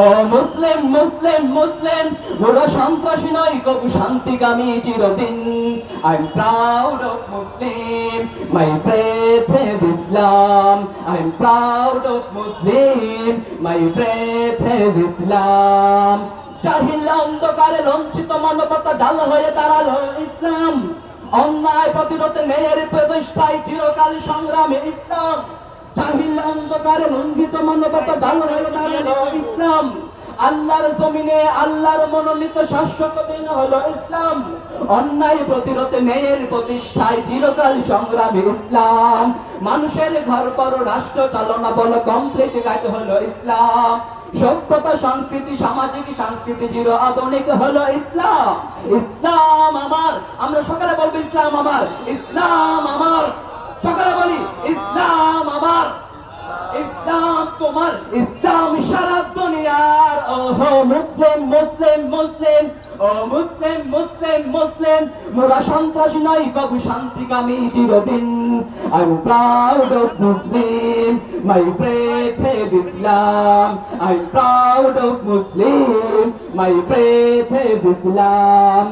ও মুসলিম মুসলিম মুসলিম মোরা সন্ত্রাসী নয়, কবু শান্তিগামী চিরদিন। I proud of Muslim my faith is Islam I proud of Muslim my faith is Islam জাহিল অন্ধকারে লঞ্চিত মানবতা ডাল হয়ে দাঁড়াল ইসলাম। অন্যায় প্রতিরোধে মেয়ের প্রতিষ্ঠায় চিরকাল সংগ্রামে ইসলাম। লঙ্ঘিত মানবতা জানো হয়ে দাঁড়াল ইসলাম। আল্লাহর জমিনে, আল্লাহর মনোনীত শাসক দিন হলো ইসলাম। অন্যায় প্রতিরোধে প্রতিষ্ঠায় চিরকাল সংগ্রামী ইসলাম। মানুষের ঘর পর রাষ্ট্র চালনা বলো কমপ্লিট গাইড হলো ইসলাম। সভ্যতা, সংস্কৃতি, সামাজিক সংস্কৃতি চির আধুনিক হলো ইসলাম। ইসলাম আমার, আমরা সকালে বলব ইসলাম আমার ইসলাম আমার। তোমার ইসলাম সারা দুনিয়ার। ওহো মুসলিম মুসলিম মুসলিম। ও মুসলিম মুসলিম মুসলিম। মোরা সন্ত্রাসী নয় কবু শান্তিকামী চিরদিন। I am proud of Muslim my faith is Islam I am proud of Muslim my faith is Islam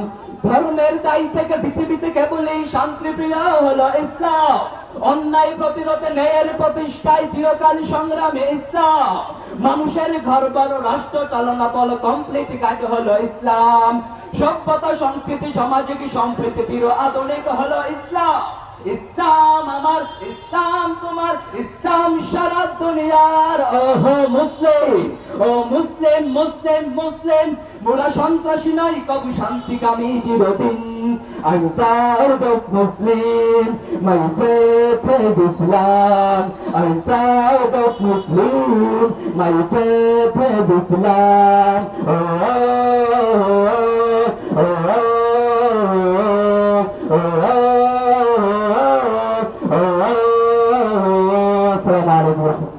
ধর্মের দায়ী থেকে, পৃথিবীতে কেবলই শান্তি প্রিয় হলো ইসলাম। অন্যায় প্রতিরোধে ন্যায়ের প্রতিষ্ঠায় চিরকাল সংগ্রামে ইসলাম। মানুষের ঘর বড় রাষ্ট্র চালনা বল কমপ্লিট কাজ হলো ইসলাম। সভ্যতা, সংস্কৃতি, সামাজিক সম্প্রীতি চির আধুনিক হলো ইসলাম। ইসলাম আমার, ইসলাম তোমার, ইসলাম সারা দুনিয়ার। ওহো, মুসলিম, ও মুসলিম মুসলিম মুসলিম ওরা সন্ত্রাসী নাই কবু শান্তিকামী চিরদিন I'm proud of Muslim, my faith is Islam. I'm proud of Muslim, my faith is Islam. Oh, oh, oh, oh, oh. السلام عليكم ورحمة الله